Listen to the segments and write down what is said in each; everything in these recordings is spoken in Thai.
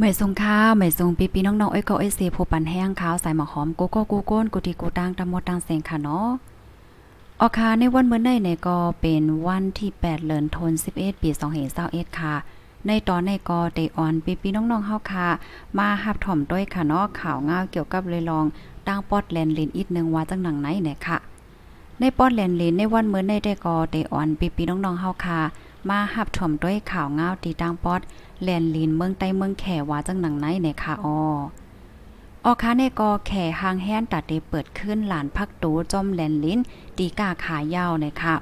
ไม่ทรงข้าวไม่ทรงปีปีน้องๆอ้อยก็อ้ยเสียผู้ปันแห้งขาวใส่หมอหอมกูก็กูโก้นกูทีกูตังตำหมดตังเสียงค่ะเนาะออคาในวันเมื่อในเนี่ยก็เป็นวันที่ 8เดือนธันวาคมปี2521ค่ะ ในตอนในก็เดออนปีปีน้องๆเฮาค่ะ มาหับถ่อมด้วยค่ะเนาะข่าวง่าวเกี่ยวกับเลยลองตั้งปอดแลนลินอีกนึงว่าจังหนังไหนเนี่ยค่ะ ในปอดแลนลินในวันเมื่อในได้ก็เดออนปีปีน้องๆเฮาค่ะ มาหับถ่อมด้วยข่าวง่าวตีตั้งปอด แลนลินเมืองใต้เมืองแขว่าจังหนังไหนในค่ะออออคาในกอแขหางแฮนตัดเดเปิดขึ้นหลานพักตูจอมแลนลินตีกาขายาวในค่ะ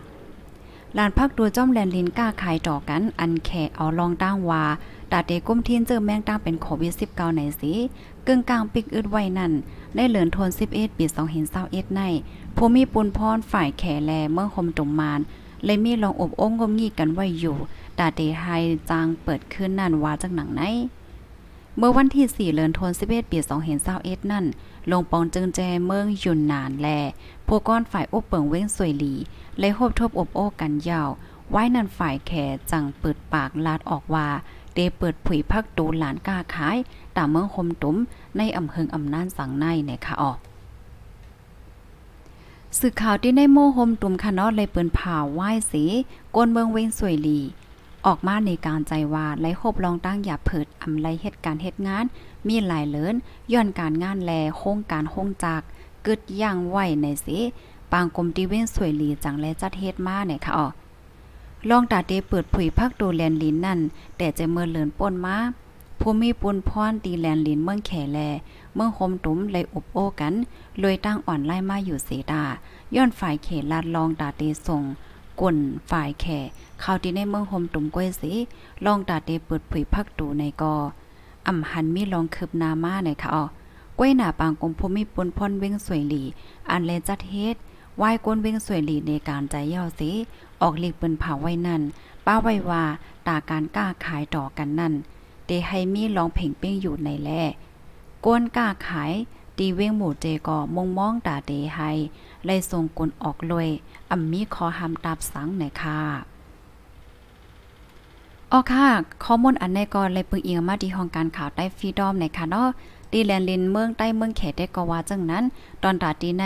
หลานพักตูจอมแลนลินกล้าขายต่อกัน อันแขเอาลองตั้งว่าตัดเดก้มทีนเจอแมงตั้งเป็นโควิด19ในสิกึ่งกลางปิกอึดไว้นั่น ได้เหลือนทน11ปี2021ในผู้มีปุนพรฝ่ายแขแลเมืองคมตุมมานเลยมีลองอบองงมงีกันไว้อยู่ ดาเดไฮจางเปิดขึ้นนั่นว่าจากหนังไหน เมื่อวันที่ 4เดือนธันวาคมปี2021นั่น ลงปองจึงแจเมืองยุนนานแลผู้ก้อนฝ่ายอบเปิงเว้งสวยหลีเลยโฮบทบอบโอ้กันยาวไว้นั่นฝ่ายแขจังเปิดปากลาดออกว่าเดเปิดผุยพักตูหลานกล้าขายตามเมืองคมตุ้มในอำเภออำนานสังในเนี่ยค่ะออกสื่อข่าวที่ในโมโฮมตุมคานอดเลยเปินผ่าไหว้สีกวนเมืองเวงสวยหลี ออกมาในการใจว่าไล่โคบลองตั้งอย่าเผิดอำไลเหตุการณ์เหตุงาน มีหลายเลินย้อนการงานแลโครงการโครงจากกึดย่างไหวในสิปางกรมที่เว้นสวยหลีจังและจัดเฮ็ดมาเนี่ยค่ะอ๋อลองตาเตเปิดผุยพักดูแลนลินนั่น แต่จะเมื่อเลินป่นมาผู้มีปุนพรตีแลนลินเมืองแขแล เมืองคมตุ้มเลยอบโอ้กันเลยตั้งอ่อนไล่มาอยู่เสดาย้อนฝ่ายเขลาดลองตาเตส่ง กลุ่นฝ่ายแข่เข้าที่ในเมืองโฮมตุ่มก้วยสิลองตาเตเปิดผุยพักตูในกออำหันมีลองคืบนามาในค่ะอ๋อก้วยหน้าปางกลมพมีปนพรเว้งสวยหลี อันเลจัดเฮ็ดไหว้ก้นเว้งสวยหลีในการใจย่อสิออกลีกเปิ้นเผาไว้นั่น ป้าไว้ว่าตาการกล้าขายต่อกันนั่นเตให้มีลองเพ่งเป้งอยู่ในแลก้นกล้าขาย ตีเว้งหมู่เจก็มงมองตาเตให้ไล่ส่งกลออกเลยอ่ำมีขอหามตาบสังหนค่ะอ๋อค่ะข้อมูลอันในก็เลยปึงเอียงมาที่ห้องการข่าวใต้ฟรีดอมในค่ะเนาะตีแลนลินเมืองใต้เมืองเขตได้ก็ว่าจังนั้น ตอนตาตีใน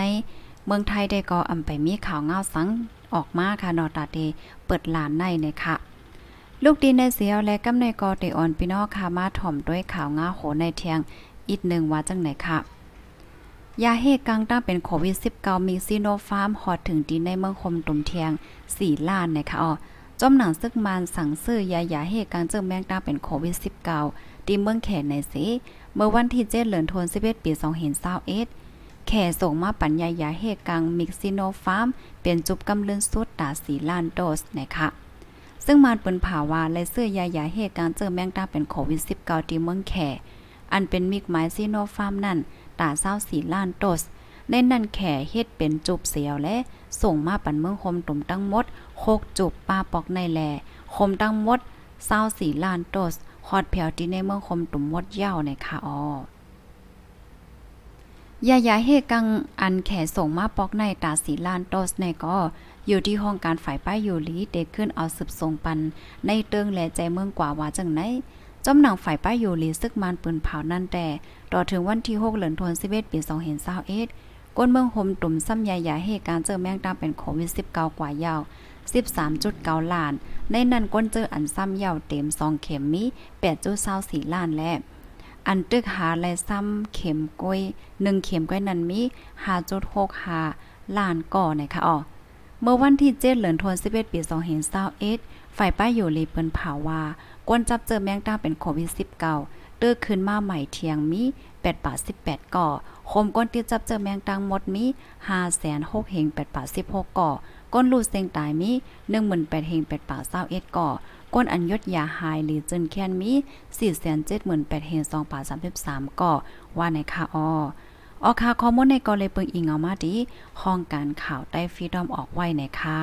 เมืองไทยได้ก็อำไปมีข่าวเงาสังออกมาค่ะนอตาเตเปิดลานในเนี่ยค่ะ ลูกดีในเสียวและกำในกอเตออนพี่น้องค่ะมาถ่อมด้วยข่าวงาโหในเทียงอีกหนึ่งว่าจังไหนค่ะ ยาเฮกังตั้งเป็นโควิด 19 มีซีโนฟาร์มฮอดถึงดีในเมืองคมตุมเทียง 4 ล้านนะคะอ๋อจอมหนังซึกมานสั่งซื้อยายาเฮกังเจิงแมงตั้งเป็นโควิด 19 ที่เมืองแขนในสิเมื่อวันที่7เดือนธันวาคมปี2021แขส่งมาปัญญายาเฮกังมิกซิโนฟาร์ม เป็นจุบกำเลือนสุดตา4ล้านโดสนะคะซึ่งมานเปิ้นผ่าวาและเสื้อยายาเฮกังเจิงแมงตั้งเป็นโควิด 19 ที่เมืองแขอันเป็นมิกไมซิโนฟาร์มนั่น ตาเศร้าสีล้านโดสในนั่นแข่เฮ็ดเป็นจุบเสียวและ ส่งมาปันเมืองคมตุ่มตั้งมด โคกจุบปลาปอกในแหลคมตั้งมดเศร้าสีล้านโดสฮอดแผวที่ในเมืองคมตุ่มมดยาวในค่ะออยายาเฮกังอันแข่ส่งมาปอกในตาสีล้านโดสในก็อยู่ที่ห้องการฝ่ายป้ายอยู่ลีเด็กขึ้นเอาสืบทรงปัน ในเติงและใจเมืองกว่าว่าจังไหน จอมหนังฝ่ายป้ายอยู่ลีซึกมานปืนเผานั่นแต่ ต่อถึงวันที่ 6เดือนธันวาคมปี2021ก้นเมืองโฮมตุ่มซ้ำยายาเหตุการเจอแมงดาเป็นโควิด19กว่ายาว 13.9ล้าน ในนั้นก้นเจออันซ้ำยาวเต็ม2เข็มมี8.24ล้านและ อันตึกหาและซ้ำเข็มก้อย1เข็มก้อยนั้นมี5.65ล้านก่อนะคะอ๋อเมื่อวันที่7เดือนธันวาคมปี2021ฝ่ายป้ายอยู่ลีเปิ้นเผาว่า ก้นจับเจอแมงดาเป็นโควิด19เตื้อขึ้นมาใหม่เทียงมี8บาท18 ก่อคมก้นติดจับเจอแมงตังหมดมี5แสน6เฮง8บาท16 ก่อ ก้นลูดเซงตายมี18,000เฮง8บาท21ก่อ ก้นอัญยศยาหายหรือจึนแค้นมี478,000เฮง2บาท33 ก่อ ว่าในค่ะออออค่ะข้อมูลในกอเลยเปิงอิงเอามาดีห้องการข่าวใต้ฟรีดอมออกไว้ในค่ะ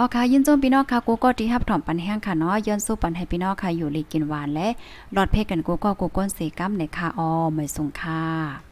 ออค่ะยินจมพี่น้องค่ะกูก็ที่ฮับถอมปันแห้งค่ะเนาะย้อนสู้ปันให้พี่น้องค่ะอยู่ลีกินหวานและหลอดเพกันกูก็กูก้นสีกัมในค่ะออไม่สูงค่ะ